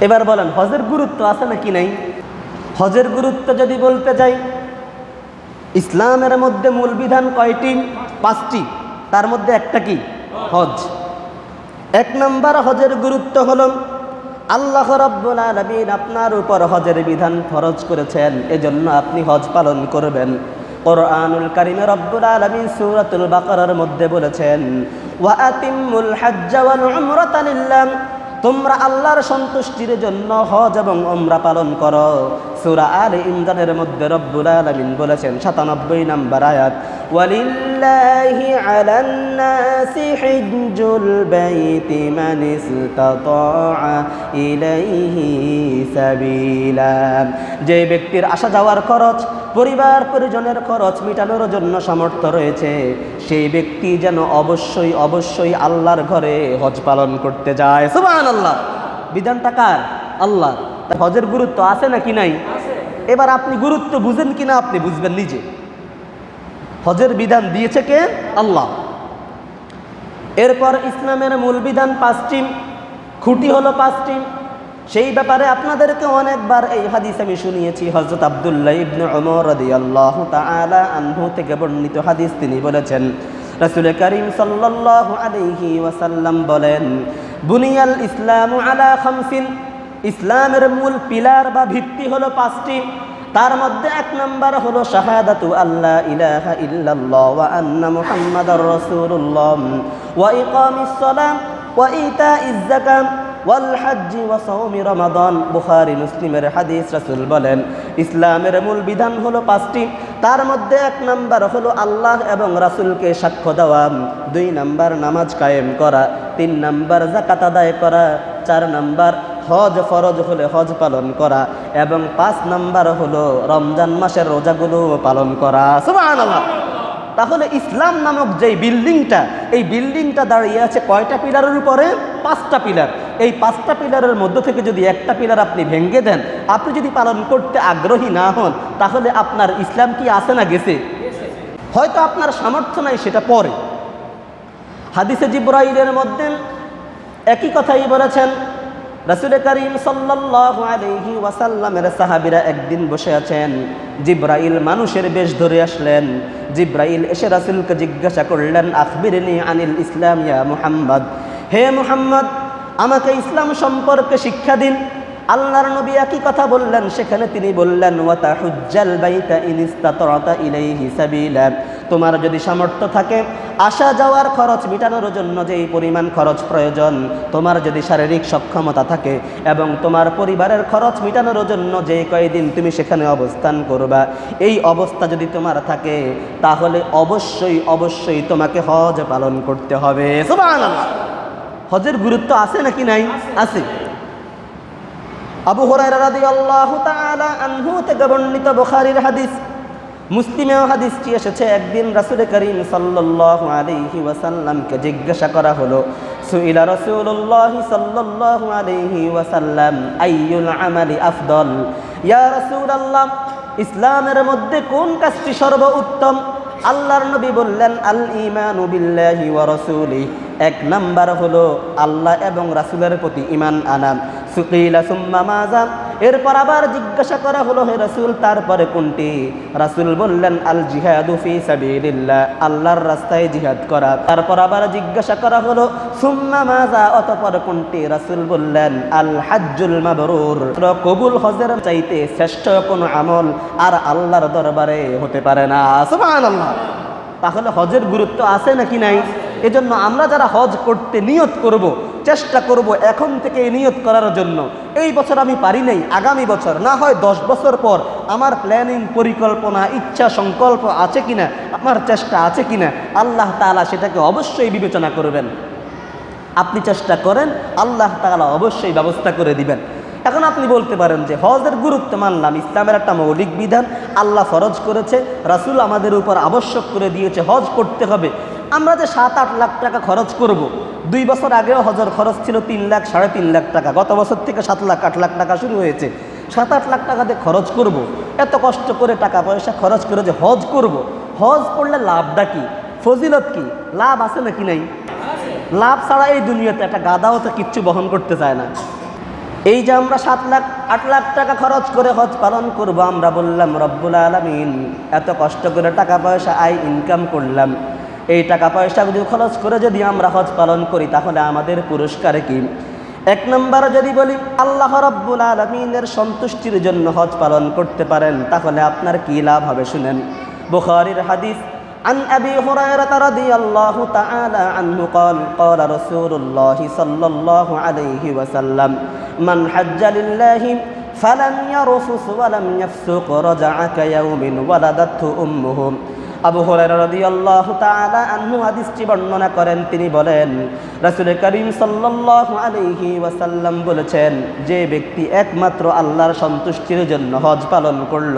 এবার বলেন, হজের গুরুত্ব আছে নাকি নাই? হজের গুরুত্ব যদি বলতে যাই, ইসলামের মধ্যে মূল বিধান কয়টি? পাঁচটি। তার মধ্যে একটা কি? হজ। এক নম্বর হজের গুরুত্ব হল, আল্লাহ রব্বুল আলমিন আপনার উপর হজের বিধান ফরজ করেছেন, এজন্য আপনি হজ পালন করবেন। কোরআনুল কারিমে রব্বুল আলমিন সূরাতুল বাকারার মধ্যে বলেছেন, ওয়া আতিম্মুল হাজ্জা ওয়াল উমরাতা লিল্লাহ। তোমরা আল্লাহর সন্তুষ্টির জন্য হজ এবং ওমরা পালন করো। সূরা আলে ইমরানের মধ্যে রব্বুল আলামিন বলেছেন 97 নম্বর আয়াত, ওয়ালিল্লাহি আলান নাসি হিজ্জুল বাইতি মান ইসতাতাআ ইলাইহি সাবিলা। যে ব্যক্তির আসা যাওয়ার খরচ, পরিবার পরিজনের খরচ মেটানোর জন্য সামর্থ্য রয়েছে, সেই ব্যক্তি যেন অবশ্যই অবশ্যই আল্লাহর ঘরে হজ পালন করতে যায়। সুবহান আল্লাহ বিধানটা কার? আল্লাহ হজের গুরুত্ব আছে নাকি নাই? এবার আপনি গুরুত্ব বুঝেন কিনা আপনি বুঝবেন নিজে। হজের বিধান দিয়েছে কে? আল্লাহ। এরপর ইসলামের মূল বিধান পাঁচটি, খুঁটি হলো পাঁচটি। সেই ব্যাপারে আপনাদেরকে অনেকবার এই হাদিস আমি শুনিয়েছি হজরত আবদুল্লাহ ইবনে ওমর রাদিয়াল্লাহু তাআলা আনহু থেকে বর্ণিত হাদিস। তিনি বলেছেন, রাসূল করিম সাল্লাল্লাহু আলাইহি ওয়াসাল্লাম বলেন, বুনিয়াল ইসলামু আলা খামসিন। ইসলামের মূল পিলার বা ভিত্তি হলো পাঁচটি। তার মধ্যে এক নম্বর হলো শাহাদাতু আল্লাহ ইলাহা ইল্লাল্লাহ ওয়া আন্না মুহাম্মাদার রাসূলুল্লাহ। ওয়া ইকামিস সালাম ওয়া ইতাইজ যাকাত ওয়াল হাজ্জি ওয়া সাওমি রমাদান। বুখারী মুসলিমের হাদিস রাসূল বলেন, ইসলামের মূল বিধান হলো পাঁচটি। তার মধ্যে এক নাম্বার হলো আল্লাহ এবং রাসূলকে সাক্ষ্য দেওয়া। দুই নাম্বার নামাজ কায়েম করা। তিন নাম্বার যাকাত আদায় করা। চার নাম্বার হজ ফরজ হলে হজ পালন করা এবং পাঁচ নাম্বার হলো রমজান মাসের রোজাগুলো পালন করা। তাহলে ইসলাম নামক যেই বিল্ডিংটা, এই বিল্ডিংটা দাঁড়িয়ে আছে কয়টা পিলারের উপরে? পাঁচটা পিলার। এই পাঁচটা পিলারের মধ্য থেকে যদি একটা পিলার আপনি ভেঙে দেন, আপনি যদি পালন করতে আগ্রহী না হন, তাহলে আপনার ইসলাম কি আছে না গেছে? হয়তো আপনার সামর্থ্য নাই, সেটা পরে। হাদিসে জিব্রাইলের মধ্যে একই কথাই বলেছেন রাসুল করিম সাল্লাল্লাহু আলাইহি ওয়াসাল্লামের সাহাবিরা একদিন বসে আছেন। জিব্রাইল মানুষের বেশ ধরে আসলেন। জিব্রাইল এসে রাসুলকে জিজ্ঞাসা করলেন, আখবিরনি আনিল ইসলাম ইয়া মুহাম্মদ? হে মুহাম্মদ, আমাকে ইসলাম সম্পর্কে শিক্ষা দিন। আল্লাহর নবী একই কথা বললেন, সেখানে তিনি বললেন ওয়াতা বাইতা তোমার যদি সামর্থ্য থাকে, আসা যাওয়ার খরচ মেটানোর জন্য যেই পরিমাণ খরচ প্রয়োজন, তোমার যদি শারীরিক সক্ষমতা থাকে এবং তোমার পরিবারের খরচ মেটানোর জন্য যে কয়দিন তুমি সেখানে অবস্থান করবা, এই অবস্থা যদি তোমার থাকে, তাহলে অবশ্যই অবশ্যই তোমাকে হজ পালন করতে হবে। হজের গুরুত্ব আছে নাকি নাই? আছে। আবু হুরায়রা রাদিয়াল্লাহু তাআলা আনহু থেকে বর্ণিত বুখারীর হাদিস, মুসলিমেও হাদিসটি এসেছে। একদিন রাসূল করিম সাল্লাল্লাহু আলাইহি ওয়াসাল্লামকে জিজ্ঞাসা করা হলো, সুইলা রাসূলুল্লাহ সাল্লাল্লাহু আলাইহি ওয়াসাল্লাম, আইয়ুল আমালি আফদল? ইয়া রাসূলুল্লাহ, ইসলামের মধ্যে কোন কাজটি সর্বোত্তম? আল্লাহর নবী বললেন, আল ইমানু বিল্লাহি ওয়া রাসূলি এক নাম্বার হলো, আল্লাহ এবং রাসূলের প্রতি ঈমান আনা। সুকিলা সুম্মা মাজা এরপর আবার জিজ্ঞাসা করা হলো, হে রাসুল, তারপরে কোনটি? রাসুল বললেন, আল জিহাদু ফি সাবিলিল্লাহ, আল্লাহর রাস্তায় জিহাদ করা। তারপর আবার জিজ্ঞাসা করা হলো, সুম্মা মাজা অতঃপর কোনটি? রাসুল বললেন, আল হাজ্জুল মাবরুর। কবুল হজের চাইতে শ্রেষ্ঠ কোনো আমল আর আল্লাহর দরবারে হতে পারে না। সুবহানাল্লাহ। তাহলে হজের গুরুত্ব আছে নাকি নাই? এজন্য আমরা যারা হজ করতে নিয়ত করব, চেষ্টা করব এখন থেকে নিয়ত করার জন্য। এই বছর আমি পারি নাই, আগামী বছর। না হয় দশ বছর পর আমার প্ল্যানিং পরিকল্পনা, ইচ্ছা, সংকল্প আছে কিনা, আমার চেষ্টা আছে কিনা, আল্লাহ তাআলা সেটাকে অবশ্যই বিবেচনা করবেন। আপনি চেষ্টা করেন, আল্লাহ তাআলা অবশ্যই ব্যবস্থা করে দিবেন। এখন আপনি বলতে পারেন যে হজের গুরুত্ব মানলাম, ইসলামের একটা মৌলিক বিধান, আল্লাহ ফরজ করেছে, রাসূল আমাদের উপর আবশ্যক করে দিয়েছে, হজ করতে হবে। আমরা যে সাত, আট লাখ টাকা খরচ করব। দুই বছর আগেও হজর খরচ ছিল তিন লাখ, সাড়ে তিন লাখ টাকা গত বছর থেকে সাত লাখ, আট লাখ টাকা শুরু হয়েছে সাত, আট লাখ টাকা দিয়ে খরচ করব। এত কষ্ট করে টাকা পয়সা খরচ করে যে হজ করব। হজ করলে লাভটা কি ফজিলত কি লাভ আছে নাকি নাই লাভ ছাড়া এই দুনিয়াতে একটা গাদাও তো কিচ্ছু বহন করতে চায় না এই যে আমরা সাত লাখ, আট লাখ টাকা খরচ করে হজ পালন করব, আমরা বললাম, রব্বুল আলমিন, এত কষ্ট করে টাকা পয়সা, আয় ইনকাম করলাম এই টাকা পয়সা যদি খরচ করে যদি আমরা হজ পালন করি তাহলে আমাদের পুরস্কার কি এক নম্বর যদি বলি আল্লাহ রব্বুল আলমিনের সন্তুষ্টির জন্য হজ পালন করতে পারেন তাহলে আপনার কি লাভ হবে শুনেন বুখারির হাদিস عن أبي هريرة رضي الله تعالى عنه قال قال رسول الله صلى الله عليه وسلم من حج لله فلم يرفث ولم يفسق رجع كيوم ولدته أمه আবু হুরায়রা রাদিয়াল্লাহু তাআলা আনহু বর্ণনা করেন। তিনি বলেন, রাসূল করিম সাল্লাল্লাহু ওয়াসাল্লাম বলেছেন, যে ব্যক্তি একমাত্র আল্লাহর সন্তুষ্টির জন্য হজ পালন করল,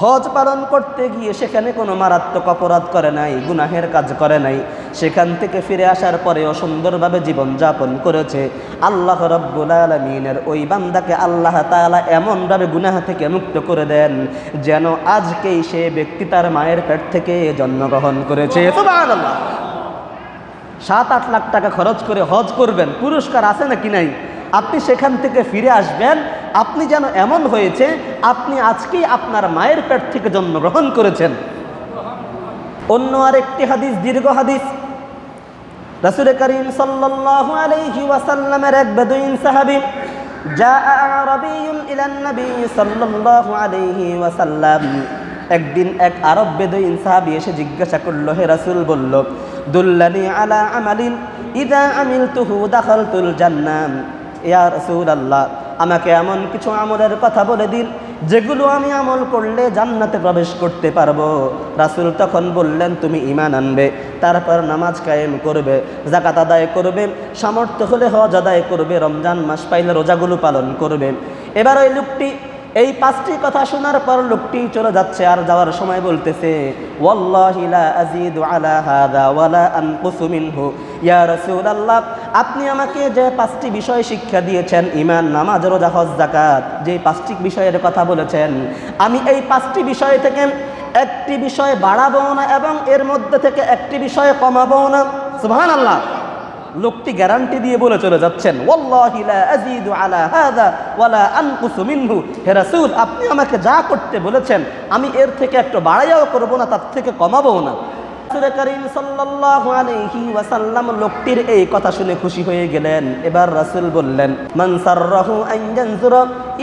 হজ পালন করতে গিয়ে সেখানে কোনো মারাত্মক অপরাধ করে নাই, গুনাহের কাজ করে নাই, সেখান থেকে ফিরে আসার পরেও সুন্দরভাবে জীবনযাপন করেছে। আল্লাহ রব্বুল আলমিনের ওই বান্দাকে আল্লাহ তাআলা এমনভাবে গুনাহ থেকে মুক্ত করে দেন, যেন আজকেই সে ব্যক্তি তার মায়ের পেট থেকে জন্মগ্রহণ করেছে সুবহানাল্লাহ সাত আট লাখ টাকা খরচ করে হজ করবেন পুরস্কার আছে নাকি নাই আপনি সেখান থেকে ফিরে আসবেন আপনি যেন এমন হয়েছে আপনি আজকেই আপনার মায়ের পেট থেকে জন্মগ্রহণ করেছেন অন্য আরেকটি হাদিস দীর্ঘ হাদিস রাসুল করিম সাল্লাল্লাহু আলাইহি ওয়াসাল্লামের এক বেদুইন সাহাবী جاء عربي إلى النبي صلى الله عليه وسلم একদিন এক আরব বেদুইন সাহাবী এসে জিজ্ঞাসা করল, হে রাসূল, বলল, দুল্লানি আলা আমালিন ইদা আমিলতুহু দাখালতুল জান্নাম। ইয়া রাসূলুল্লাহ, আমাকে এমন কিছু আমলের কথা বলে দিন, যেগুলো আমি আমল করলে জান্নাতে প্রবেশ করতে পারব। রাসুল তখন বললেন, তুমি ইমান আনবে, তারপর নামাজ কায়েম করবে জাকাত আদায় করবে, সামর্থ্য হলে হজ আদায় করবে, রমজান মাস পাইলে রোজাগুলো পালন করবে। এবার ওই লোকটি এই পাঁচটি কথা শোনার পর লোকটি চলে যাচ্ছে আর যাওয়ার সময় বলতেছে আপনি আমাকে যে পাঁচটি বিষয় শিক্ষা দিয়েছেন ইমান নামাজ, রোজা, হজ, যাকাত, যে পাঁচটি বিষয়ের কথা বলেছেন, আমি এই পাঁচটি বিষয় থেকে একটি বিষয় বাড়াবো না এবং এর মধ্যে থেকে একটি বিষয় কমাবো না। সুবহানাল্লাহ। লোকটি গ্যারান্টি দিয়ে বলে চলে যাচ্ছেন হে রাসূল, আপনি আমাকে যা করতে বলেছেন, আমি এর থেকে একটু বাড়াইয়াও করব না, তার থেকে কমাবো না। করিম সাল্লাল্লাহু ওয়াসাল্লাম লোকটির এই কথা শুনে খুশি হয়ে গেলেন। এবার রাসূল বললেন, মান সাররাহু আন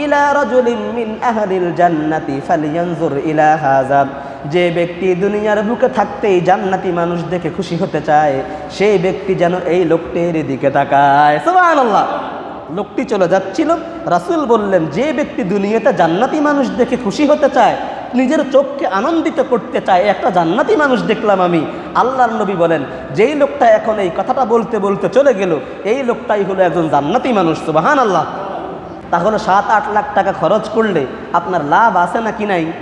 ইলা রাজুলিন মিন আহলিল জান্নাতি ফালইয়ানজুর ইলা হাযা। যে ব্যক্তি দুনিয়ার বুকে থাকতেই জান্নাতি মানুষ দেখে খুশি হতে চায়, সেই ব্যক্তি যেন এই লোকটির দিকে তাকায়। সুবহানাল্লাহ। লোকটি চলে যাচ্ছিল। রাসূল বললেন, যে ব্যক্তি দুনিয়াতে জান্নাতি মানুষ দেখে খুশি হতে চায়, নিজের চোখকে আনন্দিত করতে চায়, একটা জান্নাতি মানুষ দেখলাম আমি। আল্লাহর নবী বলেন, যেই লোকটা এখন এই কথাটা বলতে বলতে চলে গেল, এই লোকটাই হলো একজন জান্নাতি মানুষ। সুবহানাল্লাহ। তাহলে সাত, আট লাখ টাকা খরচ করলে আপনার লাভ আছে নাকি নাই?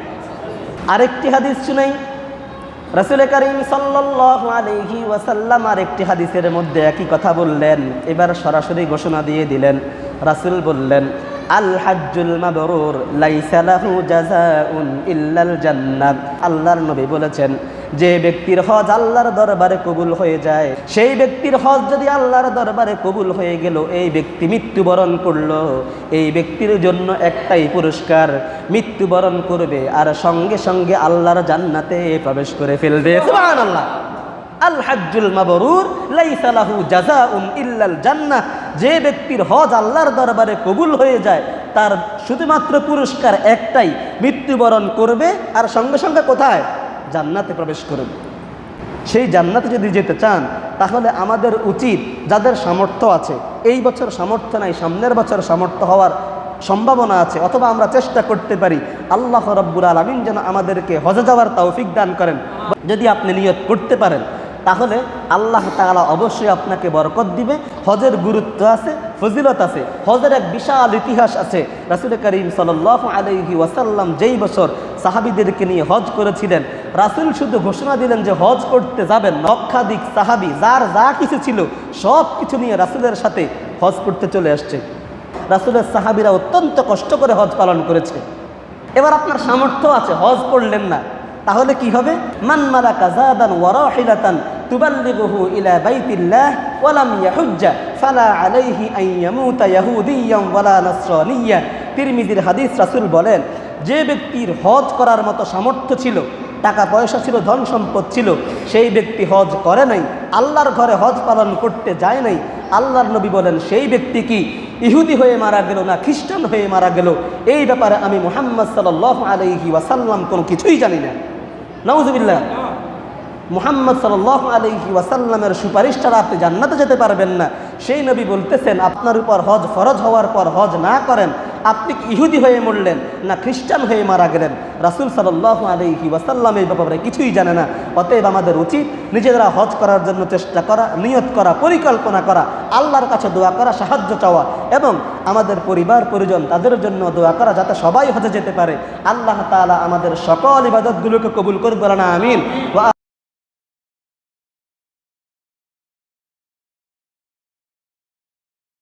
আরেকটি হাদিস শুনেই রসুল করিম সাল্লি ওয়াসাল্লাম আর একটি হাদিসের মধ্যে একই কথা বললেন। এবার সরাসরি ঘোষণা দিয়ে দিলেন। রাসুল বললেন, আল হাজুল মাবরুর লাইসালাহু জাজাউন ইল্লাল জান্নাত। আল্লাহর নবী বলেছেন যে ব্যক্তির হজ আল্লাহর দরবারে কবুল হয়ে যায়, সেই ব্যক্তির হজ যদি আল্লাহর দরবারে কবুল হয়ে গেল, এই ব্যক্তি মৃত্যুবরণ করল। এই ব্যক্তির জন্য একটাই পুরস্কার, মৃত্যুবরণ করবে আর সঙ্গে সঙ্গে আল্লাহর জান্নাতে প্রবেশ করে ফেলবে। সুবহানাল্লাহ। আল হাজ্জুল মাবরুর, লাইসা লাহু জাযাউন ইল্লাল জান্নাহ। যে ব্যক্তির হজ আল্লাহর দরবারে কবুল হয়ে যায়, তার শুধুমাত্র পুরস্কার একটাই, মৃত্যুবরণ করবে আর সঙ্গে সঙ্গে কোথায়? জান্নাতে প্রবেশ করুন। সেই জান্নাতে যদি যেতে চান, তাহলে আমাদের উচিত যাদের সামর্থ্য আছে, এই বছর সামর্থ্য নাই, সামনের বছর সামর্থ্য হওয়ার সম্ভাবনা আছে, অথবা আমরা চেষ্টা করতে পারি, আল্লাহ রব্বুল আলমিন যেন আমাদেরকে হজে যাওয়ার তৌফিক দান করেন। যদি আপনি নিয়ত করতে পারেন, তাহলে আল্লাহ তাআলা অবশ্যই আপনাকে বরকত দিবে। হজের গুরুত্ব আছে, ফজিলত আছে, হজের এক বিশাল ইতিহাস আছে। রাসুল করিম সাল্লাহ আলহি ওয়াসাল্লাম যেই বছর সাহাবিদেরকে নিয়ে হজ করেছিলেন। রাসুল শুধু ঘোষণা দিলেন যে হজ করতে যাবেন, লক্ষাধিক সাহাবি, যার যা কিছু ছিল, সব কিছু নিয়ে রাসুলের সাথে হজ করতে চলে আসছে। রাসুলের সাহাবিরা অত্যন্ত কষ্ট করে হজ পালন করেছে। এবার আপনার সামর্থ্য আছে, হজ করলেন না। তাহলে কি হবে? মান মালাকা জাদান ওয়া রাহিলাতান তুবাল্লিগুহু ইলা বাইতিল্লাহ ওয়া লাম ইয়াহুজ্জা, ফালা আলাইহি ওয়ালা নাসরানিয়া। তিরমিজির হাদিস রাসূল বলেন যে ব্যক্তির হজ করার মতো সামর্থ্য ছিল, টাকা পয়সা ছিল, ধন সম্পদ ছিল, সেই ব্যক্তি হজ করে নাই, আল্লাহর ঘরে হজ পালন করতে যায় নাই। আল্লাহর নবী বলেন, সেই ব্যক্তি কি ইহুদি হয়ে মারা গেল না খ্রিস্টান হয়ে মারা গেল? এই ব্যাপারে আমি মুহাম্মদ সাল্লাহ আলহি ওয়াসাল্লাম কোনো কিছুই জানি না। নওয়াজবিল্লাহ মোহাম্মদ সাল্লাহ আলহি ওয়াসাল্লামের সুপারিশ ছাড়া আপনি জান্নাতে যেতে পারবেন না। সেই নবী বলতেছেন, আপনার উপর হজ ফরজ হওয়ার পর হজ না করেন আপনি কি ইহুদি হয়ে মরলেন না খ্রিস্টান হয়ে মারা গেলেন? রাসুল সাল্লাহ আলহি ওয়াসাল্লাম এই ব্যাপারে কিছুই জানে না। অতএব আমাদের উচিত নিজেরা হজ করার জন্য চেষ্টা করা, নিয়ত করা, পরিকল্পনা করা, আল্লাহর কাছে দোয়া করা, সাহায্য চাওয়া এবং আমাদের পরিবার, পরিজন তাদের জন্য দোয়া করা যাতে সবাই হজে যেতে পারে। আল্লাহ তাআলা আমাদের সকল ইবাদতগুলোকে কবুল করবে না, আমিন।